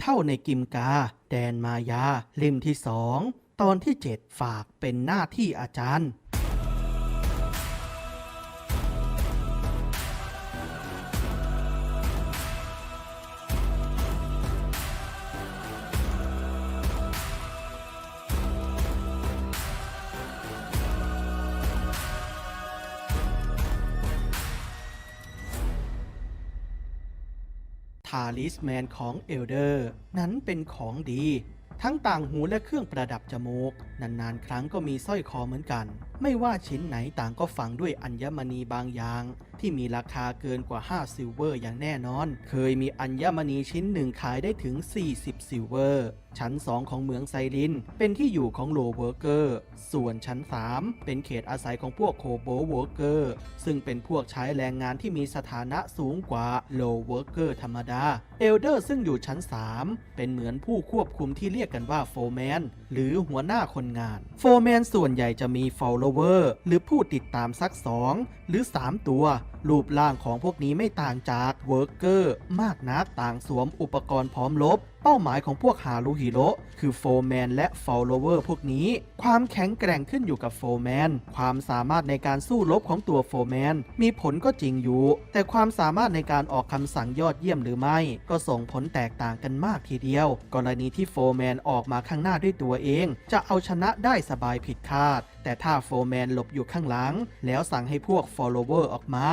เท่าในกิมกา แดนมายา เล่มที่สอง ตอนที่7ฝากเป็นหน้าที่อาจารย์ ทาลิสแมนของเอลเดอร์ นั้นเป็นของดี ทั้งต่างหูและเครื่องประดับจมูก นานๆ ครั้งก็มีสร้อยคอเหมือนกัน ไม่ว่าชิ้นไหนต่างก็ฝังด้วยอัญมณีบางอย่าง ที่มีราคาเกินกว่า 5 ซิลเวอร์อย่างแน่นอน เคยมีอัญมณีชิ้นหนึ่งขายได้ถึง 40 ซิลเวอร์ ชั้น 2 ของเมืองไซริน เป็นที่อยู่ของโลเวอร์เกอร์ ส่วนชั้น 3 เป็นเขตอาศัยของพวกโคโบเวอร์เกอร์ ซึ่งเป็นพวกใช้แรงงานที่มีสถานะสูงกว่าโลเวอร์เกอร์ธรรมดา เอลเดอร์ซึ่งอยู่ชั้น 3 เป็นเหมือนผู้ควบคุมที่เรียกกันว่าโฟแมนหรือหัวหน้าคนงาน โฟแมนส่วนใหญ่จะมี follower หรือผู้ติดตามสัก 2 หรือ 3 ตัว รูปร่างของพวกนี้ไม่ต่างจากเวิร์กเกอร์มากนักต่างสวมอุปกรณ์พร้อมลบเป้าหมายของพวกฮารุฮิโร่คือโฟร์แมนและ follower พวกนี้ ความแข็งแกร่งขึ้นอยู่กับโฟร์แมน ความสามารถในการสู้รบของตัวโฟร์แมน มีผลก็จริงอยู่ แต่ความสามารถในการออกคำสั่งยอดเยี่ยมหรือไม่ ก็ส่งผลแตกต่างกันมากทีเดียว กรณีที่โฟร์แมนออกมาข้างหน้าด้วยตัวเอง จะเอาชนะได้สบายผิดคาด แต่ถ้าโฟร์แมนหลบอยู่ข้างหลัง แล้วสั่งให้พวก follower ออกมา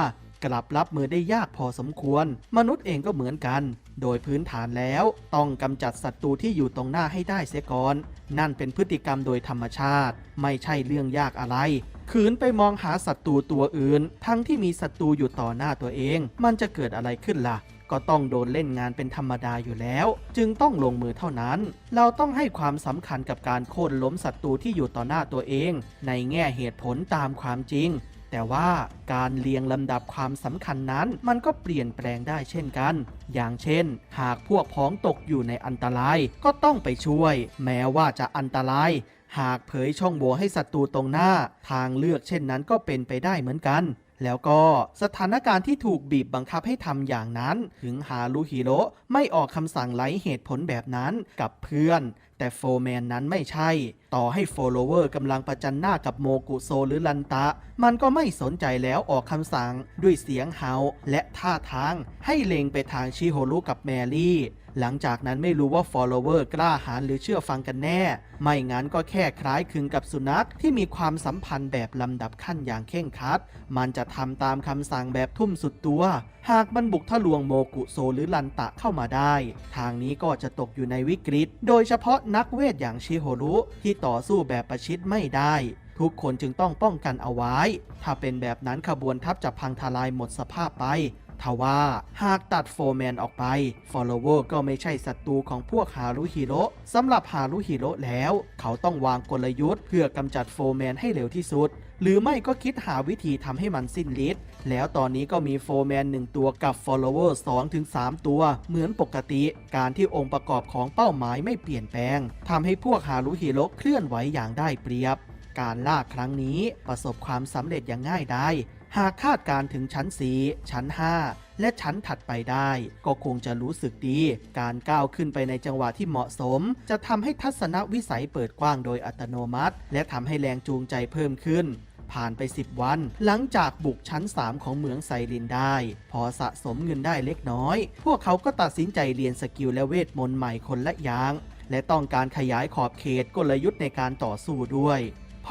กลับรับมือได้ยากพอสมควร มนุษย์เองก็เหมือนกัน โดยพื้นฐานแล้วต้องกำจัดศัตรูที่อยู่ตรงหน้าให้ได้เสียก่อน นั่นเป็นพฤติกรรมโดยธรรมชาติ ไม่ใช่เรื่องยากอะไรขืนไปมองหาศัตรูตัวอื่น ทั้งที่มีศัตรูอยู่ต่อหน้าตัวเอง มันจะเกิดอะไรขึ้นล่ะ ก็ต้องโดนเล่นงานเป็นธรรมดาอยู่แล้ว จึงต้องลงมือเท่านั้น เราต้องให้ความสำคัญกับการโค่นล้มศัตรูที่อยู่ต่อหน้าตัวเอง ในแง่เหตุผลตามความจริง แต่ว่าการเรียงลำดับความสำคัญนั้น มันก็เปลี่ยนแปลงได้เช่นกัน อย่างเช่น หากพวกพ้องตกอยู่ในอันตรายก็ต้องไปช่วย แม้ว่าจะอันตรายหากเผยช่องโหว่ให้ศัตรูตรงหน้า ทางเลือกเช่นนั้นก็เป็นไปได้เหมือนกัน แล้วก็สถานการณ์ที่ถูกบีบบังคับให้ทำอย่างนั้น ถึงฮารุฮิโรไม่ออกคำสั่งไร้เหตุผลแบบนั้นกับเพื่อน แต่โฟแมนนั้นไม่ใช่ ต่อให้โฟโลเวอร์กำลังประจันหน้ากับโมกุโซหรือลันตะ มันก็ไม่สนใจแล้วออกคำสั่งด้วยเสียงเฮาและท่าทาง ให้เล็งไปทางชิโฮรุกับแมรี่ หลังจากนั้นไม่รู้ว่า follower กล้าหาญหรือเชื่อฟังกันแน่ ไม่งั้นก็แค่คล้ายคลึงกับสุนัขที่มีความสัมพันธ์แบบลำดับขั้นอย่างเข่งครัด มันจะทำตามคำสั่งแบบทุ่มสุดตัว หากมันบุกทะลวงโมกุโซหรือลันตะเข้ามาได้ ทางนี้ก็จะตกอยู่ในวิกฤต โดยเฉพาะนักเวทอย่างชิโฮรุที่ต่อสู้แบบประชิดไม่ได้ ทุกคนจึงต้องป้องกันเอาไว้ ถ้าเป็นแบบนั้นขบวนทัพจะพังทลายหมดสภาพไป ทว่าหากตัดโฟร์แมนออกไป follower ก็ไม่ใช่ศัตรูของพวกฮารุฮิโร่สำหรับฮารุฮิโร่แล้ว เขาต้องวางกลยุทธ์เพื่อกำจัดโฟร์แมนให้เร็วที่สุด หรือไม่ก็คิดหาวิธีทำให้มันสิ้นฤทธิ์แล้วตอนนี้ก็มีโฟร์แมนหนึ่งตัวกับ follower 2ถึง3ตัว เหมือนปกติการที่องค์ประกอบของเป้าหมายไม่เปลี่ยนแปลงทำให้พวกฮารุฮิโร่เคลื่อนไหวอย่างได้เปรียบ การล่าครั้งนี้ประสบความสำเร็จอย่างง่ายได้ หากคาดการถึงชั้น 4 ชั้น 5 และชั้นถัดไปได้ ก็คงจะรู้สึกดี การก้าวขึ้นไปในจังหวะที่เหมาะสม จะทำให้ทัศนวิสัยเปิดกว้างโดยอัตโนมัติ และทำให้แรงจูงใจเพิ่มขึ้น ผ่านไป 10 วัน หลังจากบุกชั้น 3 ของเหมืองไซรินได้ พอสะสมเงินได้เล็กน้อย พวกเขาก็ตัดสินใจเรียนสกิลและเวทมนต์ใหม่คนละอย่าง และต้องการขยายขอบเขตกลยุทธ์ในการต่อสู้ด้วย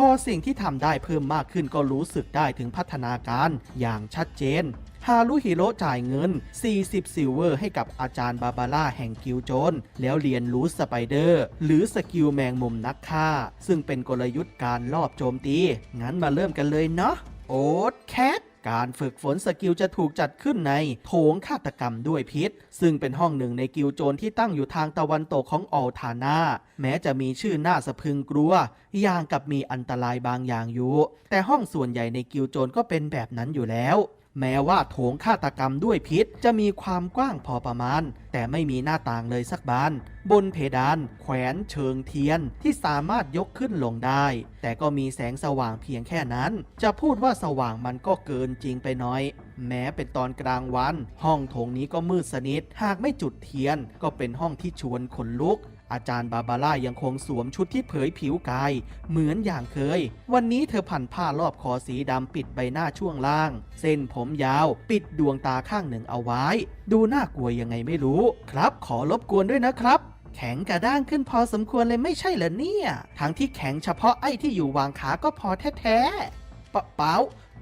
พอสิ่งที่ทำได้เพิ่มมากขึ้นก็รู้สึกได้ถึงพัฒนาการอย่างชัดเจนฮารุฮิโร่จ่ายเงิน 40 ซิลเวอร์ให้กับอาจารย์บาบาร่าแห่งกิวโจน แล้วเรียนรู้สไปเดอร์ หรือสกิลแมงมุมนักฆ่า ซึ่งเป็นกลยุทธ์การลอบโจมตี งั้นมาเริ่มกันเลยเนาะ โอ๊ตแคท การฝึกฝนสกิลจะถูกจัดขึ้นในโถงฆาตกรรมด้วยพิษ ซึ่งเป็นห้องหนึ่งในกิลด์โจนที่ตั้งอยู่ทางตะวันตกของออลทานาแม้จะมีชื่อหน้าสะพึงกลัว อย่างกับมีอันตรายบางอย่างอยู่ แต่ห้องส่วนใหญ่ในกิลด์โจนก็เป็นแบบนั้นอยู่แล้ว แม้ว่าโถงฆาตกรรมด้วยพิษ จะมีความกว้างพอประมาณ แต่ไม่มีหน้าต่างเลยสักบาน บนเพดานแขวนเชิงเทียนที่สามารถยกขึ้นลงได้ แต่ก็มีแสงสว่างเพียงแค่นั้น จะพูดว่าสว่างมันก็เกินจริงไปน่อย แม้เป็นตอนกลางวัน ห้องโถงนี้ก็มืดสนิท หากไม่จุดเทียนก็เป็นห้องที่ชวนขนลุก อาจารย์บาบาร่ายังคงสวมชุดที่เผยผิวกาย เหมือนอย่างเคย วันนี้เธอพันผ้ารอบคอสีดำปิดใบหน้าช่วงล่าง เส้นผมยาว ปิดดวงตาข้างหนึ่งเอาไว้ ดูน่ากลัวยังไงไม่รู้ ครับ ขอรบกวนด้วยนะครับแข็งกระด้างขึ้นพอสมควรเลยไม่ใช่เหรอเนี่ย ทั้งที่แข็งเฉพาะไอ้ที่อยู่วางขาก็พอแท้ๆปะเปล่า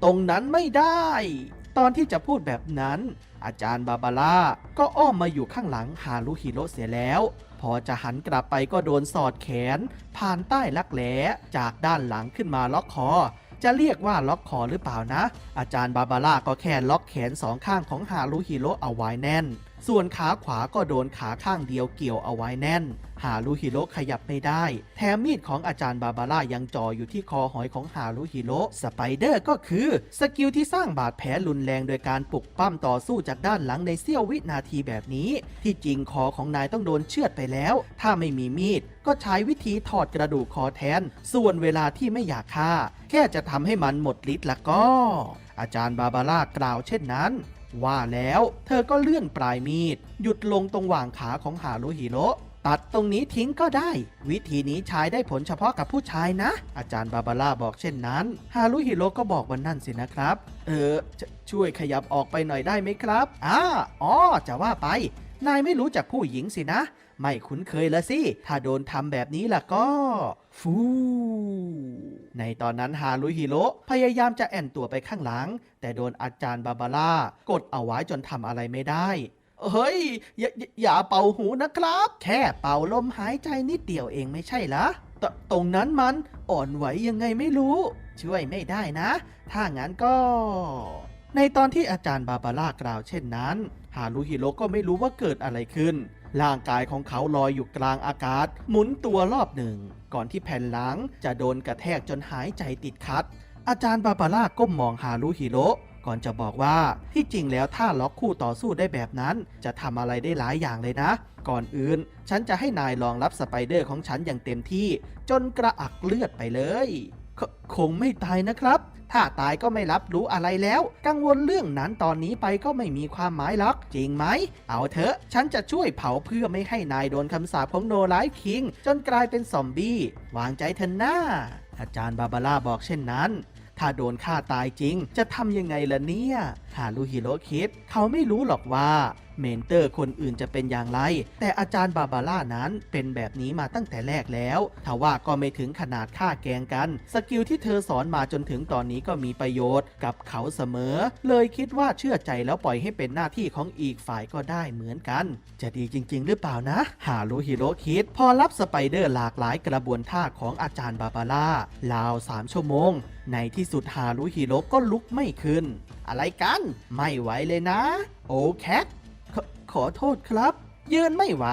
ตรงนั้นไม่ได้ ตอนที่จะพูดแบบนั้น อาจารย์บาบาร่าก็อ้อมมาอยู่ข้างหลังฮารุฮิโร่เสียแล้ว พอจะหันกลับไปก็โดนสอดแขน ผ่านใต้ลักแหลจากด้านหลังขึ้นมาล็อกคอ จะเรียกว่าล็อกคอหรือเปล่านะ อาจารย์บาบาร่าก็แค่ล็อกแขนสองข้างของฮารุฮิโร่เอาไว้แน่น ส่วนขาขวาก็โดนขาข้างเดียวเกี่ยวเอาไว้แน่นฮารุฮิโร่ขยับไม่ได้ แถมมีดของอาจารย์บาบาร่ายังจ่ออยู่ที่คอหอยของฮารุฮิโร่สไปเดอร์ก็คือสกิลที่สร้างบาดแผลรุนแรงโดยการปลุกปั้มต่อสู้จากด้านหลังในเสี้ยววินาทีแบบนี้ ที่จริงคอของนายต้องโดนเชือดไปแล้ว ถ้าไม่มีมีดก็ใช้วิธีถอดกระดูกคอแทน ส่วนเวลาที่ไม่อยากฆ่า แค่จะทำให้มันหมดฤทธิ์ละก็ อาจารย์บาบาร่ากล่าวเช่นนั้น ว่าแล้วเธอก็เลื่อนปลายมีด หยุดลงตรงหว่างขาของฮารุฮิโร่ตัดตรงนี้ทิ้งก็ได้ วิธีนี้ใช้ได้ผลเฉพาะกับผู้ชายนะ อาจารย์บาบาร่าบอกเช่นนั้น ฮารุฮิโร่ก็บอกวันนั่นสินะครับ เออชช่วยขยับออกไปหน่อยได้ไหมครับอ้าอ๋อจะว่าไป นายไม่รู้จักผู้หญิงสินะ ไม่คุ้นเคยละสิ ถ้าโดนทำแบบนี้ล่ะก็ ฟูในตอนนั้นฮารุฮิโร่พยายามจะแอนตัวไปข้างหลัง แต่โดนอาจารย์บาบาร่ากดเอาไว้จนทำอะไรไม่ได้เฮ้ยอย่าอย่าอย่าเป่าหูนะครับ แค่เป่าลมหายใจนิดเดียวเองไม่ใช่เหรอตตรงนั้นมันอ่อนไหวยังไงไม่รู้ ช่วยไม่ได้นะ ถ้างั้นก็ ในตอนที่อาจารย์บาบาร่ากล่าวเช่นนั้น ฮารุฮิโร่ก็ไม่รู้ว่าเกิดอะไรขึ้น ร่างกายของเขาลอยอยู่กลางอากาศ หมุนตัวรอบหนึ่ง ก่อนที่แผ่นหลังจะโดนกระแทกจนหายใจติดขัด อาจารย์บาบาร่าก้มมองฮารุฮิโร่ก่อนจะบอกว่าที่จริงแล้วถ้าล็อกคู่ต่อสู้ได้แบบนั้น จะทำอะไรได้หลายอย่างเลยนะ ก่อนอื่น ฉันจะให้นายลองรับสไปเดอร์ของฉันอย่างเต็มที่ จนกระอักเลือดไปเลย คงไม่ตายนะครับ ถ้าตายก็ไม่รับรู้อะไรแล้ว กังวลเรื่องนั้นตอนนี้ไปก็ไม่มีความหมายหรอก จริงไหม เอาเถอะ ฉันจะช่วยเผาเพื่อไม่ให้นายโดนคำสาปของโนไลฟ์คิง จนกลายเป็นซอมบี้ วางใจเถอหน้า อาจารย์บาบาร่าบอกเช่นนั้นถ้าโดนฆ่าตายจริง จะทำยังไงล่ะเนี่ยฮารุฮิโรคิด เขาไม่รู้หรอกว่า เมนเตอร์คนอื่นจะเป็นอย่างไร แต่อาจารย์บาบาร่านั้นเป็นแบบนี้มาตั้งแต่แรกแล้วทว่าก็ไม่ถึงขนาดฆ่าแกงกัน สกิลที่เธอสอนมาจนถึงตอนนี้ก็มีประโยชน์กับเขาเสมอ เลยคิดว่าเชื่อใจแล้วปล่อยให้เป็นหน้าที่ของอีกฝ่ายก็ได้เหมือนกัน จะดีจริง ๆ หรือเปล่านะฮารุฮิโร่คิด พอรับสไปเดอร์หลากหลายกระบวนท่าของอาจารย์บาบาร่าราว3ชั่วโมง ในที่สุดฮารุฮิโร่ก็ลุกไม่ขึ้น อะไรกัน ไม่ไหวเลยนะ โอแคท ขอโทษครับ ยืนไม่ไหว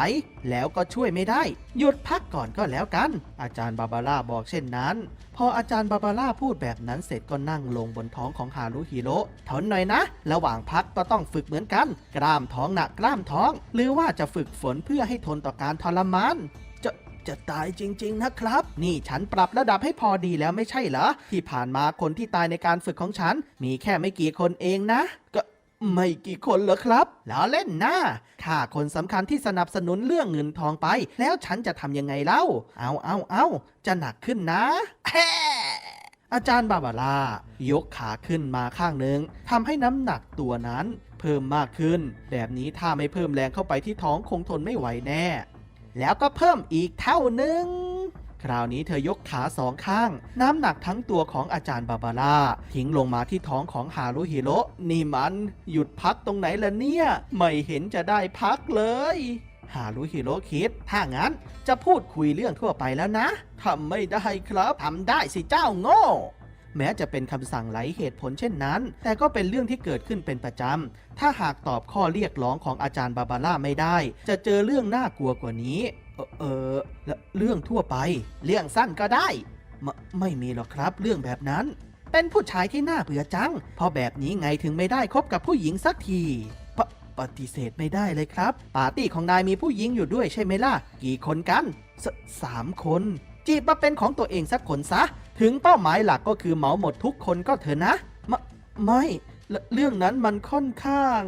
แล้วก็ช่วยไม่ได้ หยุดพักก่อนก็แล้วกัน อาจารย์บาบาร่าบอกเช่นนั้น พออาจารย์บาบาร่าพูดแบบนั้นเสร็จก็นั่งลงบนท้องของฮารุฮิโร่ทนหน่อยนะ ระหว่างพักก็ต้องฝึกเหมือนกัน กล้ามท้องหนักกล้ามท้อง หรือว่าจะฝึกฝนเพื่อให้ทนต่อการทรมานจะจะตายจริง ๆ นะครับ นี่ฉันปรับระดับให้พอดีแล้วไม่ใช่เหรอ ที่ผ่านมาคนที่ตายในการฝึกของฉัน มีแค่ไม่กี่คนเองนะ ก็ ไม่กี่คนเหรอครับแล้วเล่นนะข้าคนสำคัญที่สนับสนุนเรื่องเงินทองไป แล้วฉันจะทำยังไงเล่า เอาเอาเอาจะหนักขึ้นนะแอาจารย์บาบาร่ายกขาขึ้นมาข้างหนึ่งทำให้น้ำหนักตัวนั้น เพิ่มมากขึ้น แบบนี้ถ้าไม่เพิ่มแรงเข้าไปที่ท้องคงทนไม่ไหวแน่ แล้วก็เพิ่มอีกเท่านึง คราวนี้เธอยกขาสองข้าง น้ำหนักทั้งตัวของอาจารย์บาบาร่า ทิ้งลงมาที่ท้องของฮารุฮิโร่นี่มันหยุดพักตรงไหนล่ะเนี่ย ไม่เห็นจะได้พักเลยฮารุฮิโร่คิด ถ้างั้นจะพูดคุยเรื่องทั่วไปแล้วนะทำไม่ได้ครับทำได้สิเจ้าโง่ แม้จะเป็นคำสั่งไหลเหตุผลเช่นนั้น แต่ก็เป็นเรื่องที่เกิดขึ้นเป็นประจำ ถ้าหากตอบข้อเรียกร้องของอาจารย์บาบาร่าไม่ได้ จะเจอเรื่องน่ากลัวกว่านี้ เออเรื่องทั่วไป เรื่องสั้นก็ได้ ไมไม่มีหรอกครับเรื่องแบบนั้น เป็นผู้ชายที่น่าเบื่อจังเพราะแบบนี้ไงถึงไม่ได้คบกับผู้หญิงสักทีเพราะปฏิเสธไม่ได้เลยครับ ปาร์ตี้ของนายมีผู้หญิงอยู่ด้วยใช่ไหมล่ะ กี่คนกันสสามคนจีบมาเป็นของตัวเองสักคนซะ ถึงเป้าหมายหลักก็คือเหมาหมดทุกคนก็เถอะนะมไม่เรเรื่องนั้นมันค่อนข้าง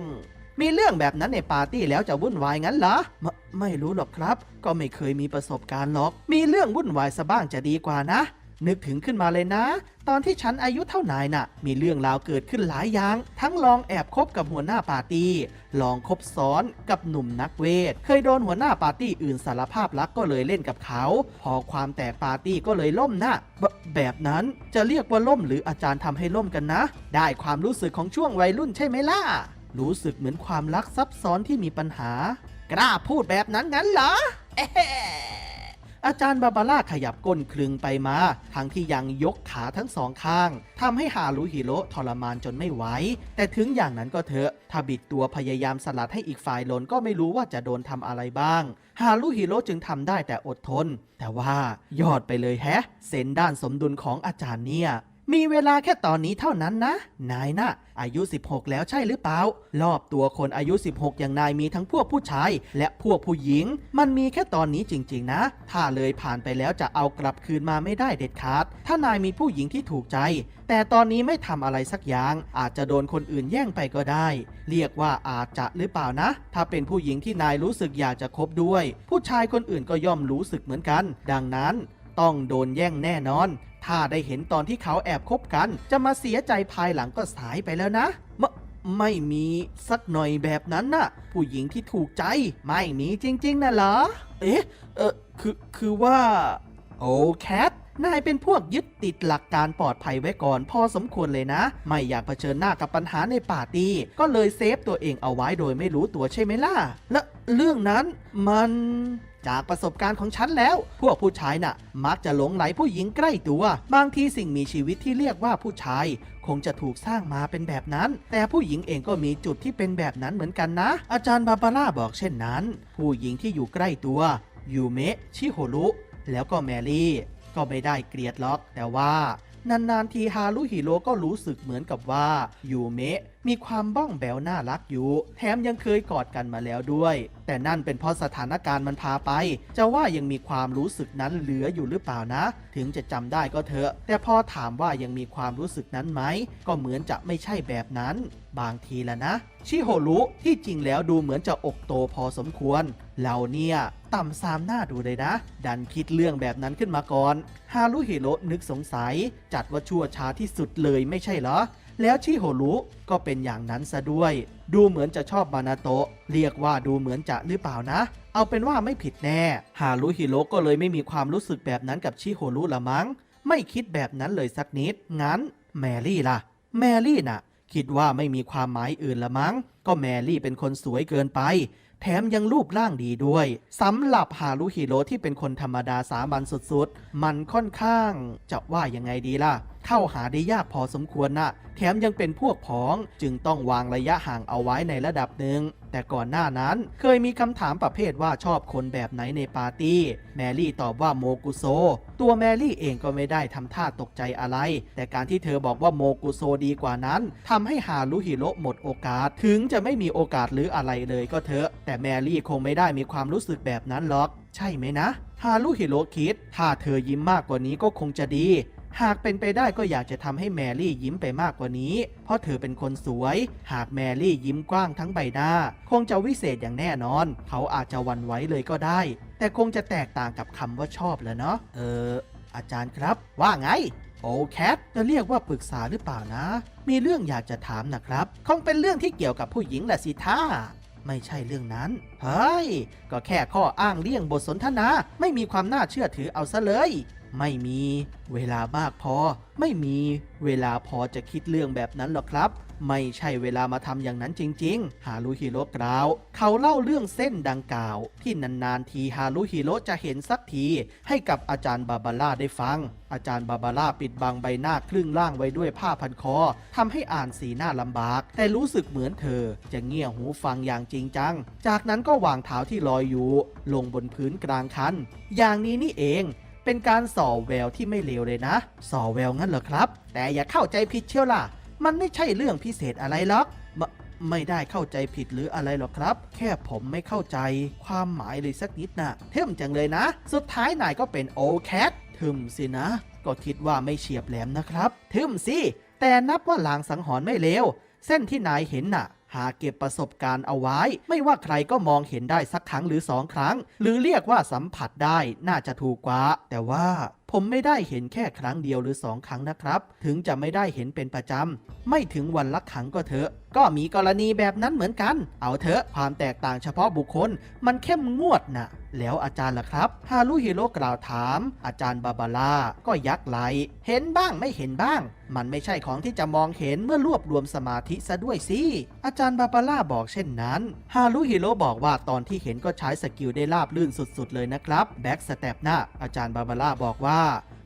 มีเรื่องแบบนั้นในปาร์ตี้แล้วจะวุ่นวายงั้นเหรอไมไม่รู้หรอกครับ ก็ไม่เคยมีประสบการณ์หรอก มีเรื่องวุ่นวายซะบ้างจะดีกว่านะ นึกถึงขึ้นมาเลยนะ ตอนที่ฉันอายุเท่านายน่ะ มีเรื่องราวเกิดขึ้นหลายอย่าง ทั้งลองแอบคบกับหัวหน้าปาร์ตี้ ลองคบซ้อนกับหนุ่มนักเวท เคยโดนหัวหน้าปาร์ตี้อื่นสารภาพรักก็เลยเล่นกับเขา พอความแตกปาร์ตี้ก็เลยล่มนะบแบบนั้นจะเรียกว่าล่มหรืออาจารย์ทำให้ล่มกันนะ ได้ความรู้สึกของช่วงวัยรุ่นใช่ไหมล่ะ รู้สึกเหมือนความรักซับซ้อนที่มีปัญหา กล้าพูดแบบนั้นงั้นเหรอ อาจารย์บาบาร่าขยับก้นคลึงไปมา ทั้งที่ยังยกขาทั้งสองข้างทำให้ฮารุฮิโร่ทรมานจนไม่ไหว แต่ถึงอย่างนั้นก็เถอะ ถ้าบิดตัวพยายามสลัดให้อีกฝ่ายหลนก็ไม่รู้ว่าจะโดนทำอะไรบ้าง ฮารุฮิโร่จึงทำได้แต่อดทน แต่ว่ายอดไปเลยแฮะ เซนด้านสมดุลของอาจารย์เนี่ย มีเวลาแค่ตอนนี้เท่านั้นนะ นายนะ่ะอายุ 16 แล้วใช่หรือเปล่า รอบตัวคนอายุ 16 อย่างนายมีทั้งพวกผู้ชาย และพวกผู้หญิง มันมีแค่ตอนนี้จริง ๆ นะ ถ้าเลยผ่านไปแล้วจะเอากลับคืนมาไม่ได้เด็ดขาด ถ้านายมีผู้หญิงที่ถูกใจ แต่ตอนนี้ไม่ทำอะไรสักอย่าง อาจจะโดนคนอื่นแย่งไปก็ได้ เรียกว่าอาจจะหรือเปล่านะ ถ้าเป็นผู้หญิงที่นายรู้สึกอยากจะคบด้วย ผู้ชายคนอื่นก็ย่อมรู้สึกเหมือนกัน ดังนั้น ต้องโดนแย่งแน่นอน ถ้าได้เห็นตอนที่เขาแอบคบกัน จะมาเสียใจภายหลังก็สายไปแล้วนะมไม่มีสักหน่อยแบบนั้นน่ะ ผู้หญิงที่ถูกใจ ไม่มีจริง ๆนะเหรอ เอ๊ะ เออคือคือว่า โอ้แคทนายเป็นพวกยึดติดหลักการปลอดภัยไว้ก่อนพอสมควรเลยนะ ไม่อยากเผชิญหน้ากับปัญหาในปาร์ตี้ก็เลยเซฟตัวเองเอาไว้โดยไม่รู้ตัวใช่ไหมล่ะ และเรื่องนั้นมัน จากประสบการณ์ของฉันแล้ว พวกผู้ชายน่ะ มักจะหลงไหลผู้หญิงใกล้ตัว บางทีสิ่งมีชีวิตที่เรียกว่าผู้ชาย คงจะถูกสร้างมาเป็นแบบนั้น แต่ผู้หญิงเองก็มีจุดที่เป็นแบบนั้นเหมือนกันนะ อาจารย์บาบาร่าบอกเช่นนั้น ผู้หญิงที่อยู่ใกล้ตัวยูเมะชิโฮรุแล้วก็แมรี่ ก็ไม่ได้เกลียดหรอกแต่ว่านานๆทีฮารุฮิโร่ก็รู้สึกเหมือนกับว่ายูเมะ มีความบ้องแบวน่ารักอยู่ แถมยังเคยกอดกันมาแล้วด้วย แต่นั่นเป็นเพราะสถานการณ์มันพาไป จะว่ายังมีความรู้สึกนั้นเหลืออยู่หรือเปล่านะ ถึงจะจำได้ก็เถอะ แต่พอถามว่ายังมีความรู้สึกนั้นไหม ก็เหมือนจะไม่ใช่แบบนั้น บางทีละนะ ชิโฮรุที่จริงแล้วดูเหมือนจะอกโตพอสมควร เราเนี่ยต่ำซามหน้าดูเลยนะ ดันคิดเรื่องแบบนั้นขึ้นมาก่อน ฮารุฮิโร่นึกสงสัย จัดว่าชั่วช้าที่สุดเลยไม่ใช่เหรอ แล้วชิโฮรุก็เป็นอย่างนั้นซะด้วย ดูเหมือนจะชอบมานาโตะ เรียกว่าดูเหมือนจะหรือเปล่านะ เอาเป็นว่าไม่ผิดแน่ ฮารุฮิโร่ก็เลยไม่มีความรู้สึกแบบนั้นกับชิโฮรุละมั้ง ไม่คิดแบบนั้นเลยสักนิด งั้น แมรี่ล่ะ แมรี่น่ะ คิดว่าไม่มีความหมายอื่นละมั้ง ก็แมรี่เป็นคนสวยเกินไป แถมยังรูปร่างดีด้วยสำหรับฮารุฮิโร่ที่เป็นคนธรรมดาสามัญสุดๆ มันค่อนข้างจะว่ายังไงดีล่ะ เข้าหาได้ยากพอสมควรนะแถมยังเป็นพวกพ้องจึงต้องวางระยะห่างเอาไว้ในระดับหนึ่ง แต่ก่อนหน้านั้นเคยมีคำถามประเภทว่าชอบคนแบบไหนในปาร์ตี้ แมรี่ตอบว่าโมกุโซ ตัวแมรี่เองก็ไม่ได้ทำท่าตกใจอะไร แต่การที่เธอบอกว่าโมกุโซดีกว่านั้นทำให้ฮารุฮิโร่หมดโอกาส ถึงจะไม่มีโอกาสหรืออะไรเลยก็เถอะ แต่แมรี่คงไม่ได้มีความรู้สึกแบบนั้นหรอก ใช่ไหมนะฮารุฮิโร่คิด ถ้าเธอยิ้มมากกว่านี้ก็คงจะดี หากเป็นไปได้ก็อยากจะทำให้แมรี่ยิ้มไปมากกว่านี้ เพราะเธอเป็นคนสวย หากแมรี่ยิ้มกว้างทั้งใบหน้า คงจะวิเศษอย่างแน่นอน เขาอาจจะวันไหวเลยก็ได้ แต่คงจะแตกต่างกับคำว่าชอบแล้วเนาะเออ อาจารย์ครับ ว่าไงโอแคทจะเรียกว่าปรึกษาหรือเปล่านะ มีเรื่องอยากจะถามนะครับ คงเป็นเรื่องที่เกี่ยวกับผู้หญิงแหละสิท่าไม่ใช่เรื่องนั้น เฮ้ย ก็แค่ข้ออ้างเลี่ยงบทสนทนา ไม่มีความน่าเชื่อถือเอาซะเลย ไม่มีเวลามากพอ ไม่มีเวลาพอจะคิดเรื่องแบบนั้นหรอกครับ ไม่ใช่เวลามาทำอย่างนั้นจริง ๆ ฮารุฮิโร่กล่าว เขาเล่าเรื่องเส้นดังกล่าว ที่นานๆทีฮารุฮิโร่จะเห็นสักที ให้กับอาจารย์บาบาร่าได้ฟัง อาจารย์บาบาร่าปิดบังใบหน้าครึ่งล่างไว้ด้วยผ้าพันคอทำให้อ่านสีหน้าลำบาก แต่รู้สึกเหมือนเธอ จะเงี่ยหูฟังอย่างจริงจัง จากนั้นก็วางเท้าที่ลอยอยู่ ลงบนพื้นกลางคันอย่างนี้นี่เอง เป็นการส่อแววที่ไม่เลวเลยนะ ส่อแววงั้นเหรอครับ แต่อย่าเข้าใจผิดเชียวล่ะ มันไม่ใช่เรื่องพิเศษอะไรหรอกไม่ไม่ได้เข้าใจผิดหรืออะไรหรอกครับ แค่ผมไม่เข้าใจความหมายเลยสักนิดนะเท่มจังเลยนะ สุดท้ายนายก็เป็นโอแคททึมสินะ ก็คิดว่าไม่เฉียบแหลมนะครับทึมสิ แต่นับว่าลางสังหรณ์ไม่เลว เส้นที่นายเห็นน่ะ หาเก็บประสบการณ์เอาไว้ ไม่ว่าใครก็มองเห็นได้สักครั้งหรือสองครั้ง หรือเรียกว่าสัมผัสได้น่าจะถูกกว่า แต่ว่า ผมไม่ได้เห็นแค่ครั้งเดียวหรือสองครั้งนะครับ ถึงจะไม่ได้เห็นเป็นประจำ ไม่ถึงวันละครั้งก็เถอะ ก็มีกรณีแบบนั้นเหมือนกัน เอาเถอะ ความแตกต่างเฉพาะบุคคล มันเข้มงวดน่ะ แล้วอาจารย์ล่ะครับ ฮารุฮิโร่กล่าวถาม อาจารย์บาบาร่าก็ยักไหล เห็นบ้างไม่เห็นบ้าง มันไม่ใช่ของที่จะมองเห็นเมื่อรวบรวมสมาธิซะด้วยสิ อาจารย์บาบาร่าบอกเช่นนั้น ฮารุฮิโร่บอกว่าตอนที่เห็นก็ใช้สกิลได้ราบลื่นสุดๆเลยนะครับ แบ็กสเต็ปนะอาจารย์บาบาร่าบอกว่า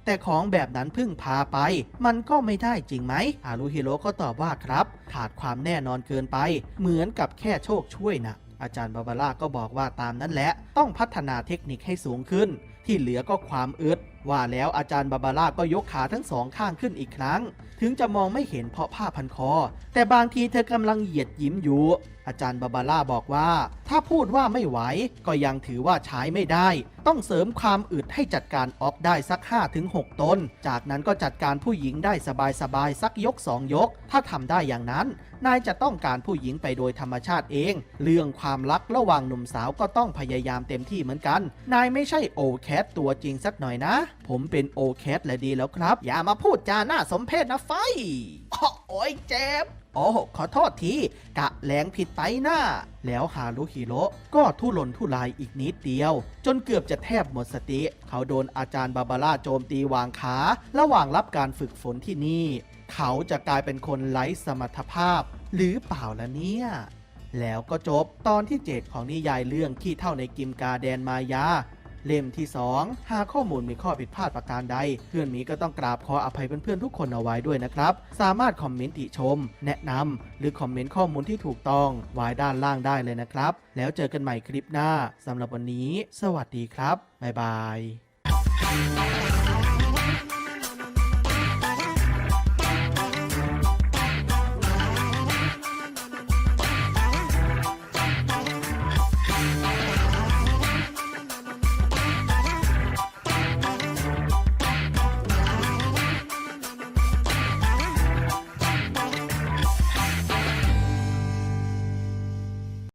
แต่ของแบบนั้นพิ่งพาไป มันก็ไม่ได้จริงไหมฮารุฮิโร่ก็ตอบว่าครับ ขาดความแน่นอนเกินไป เหมือนกับแค่โชคช่วยนะอาจารย์บาบาร่าก็บอกว่าตามนั้นแหละ ต้องพัฒนาเทคนิคให้สูงขึ้น ที่เหลือก็ความอึด ว่าแล้วอาจารย์บาบาร่าก็ยกขาทั้งสองข้างขึ้นอีกครั้ง ถึงจะมองไม่เห็นเพราะผ้าพันคอ แต่บางทีเธอกำลังเหยียดยิ้มอยู่ อาจารย์บาบาร่าบอกว่า ถ้าพูดว่าไม่ไหว ก็ยังถือว่าใช้ไม่ได้ ต้องเสริมความอึดให้จัดการออกได้สัก 5-6 ตน จากนั้นก็จัดการผู้หญิงได้สบายๆสักยก 2 ยก ถ้าทำได้อย่างนั้น นายจะต้องการผู้หญิงไปโดยธรรมชาติเอง เรื่องความรักระหว่างหนุ่มสาวก็ต้องพยายามเต็มที่เหมือนกัน นายไม่ใช่โอแคทตัวจริงสักหน่อยนะ ผมเป็นโอแคทและดีแล้วครับ อย่ามาพูดจาหน้าสมเพชนะไฟโอ้ยเจ็บโอ้ขอโทษทีกะแรงผิดไปหนะ่าแล้วฮารุฮิโร่ก็ทุรนทุรายอีกนิดเดียว จนเกือบจะแทบหมดสติ เขาโดนอาจารย์บาบาร่าโจมตีวางขา ระหว่างรับการฝึกฝนที่นี่ เขาจะกลายเป็นคนไร้สมรรถภาพ หรือเปล่าล่ะเนี่ยแล้วก็จบตอนที่ 7 ของนิยายเรื่องขี้เท่าในกิมกาแดนมายา เล่มที่ 2 หากข้อมูลมีข้อผิดพลาดประการใด เพื่อนมีก็ต้องกราบขออภัยเพื่อนๆทุกคนเอาไว้ด้วยนะครับ สามารถคอมเมนต์ติชม แนะนำหรือคอมเมนต์ข้อมูลที่ถูกต้องไว้ด้านล่างได้เลยนะครับ แล้วเจอกันใหม่คลิปหน้าสำหรับวันนี้ สวัสดีครับบ๊ายบาย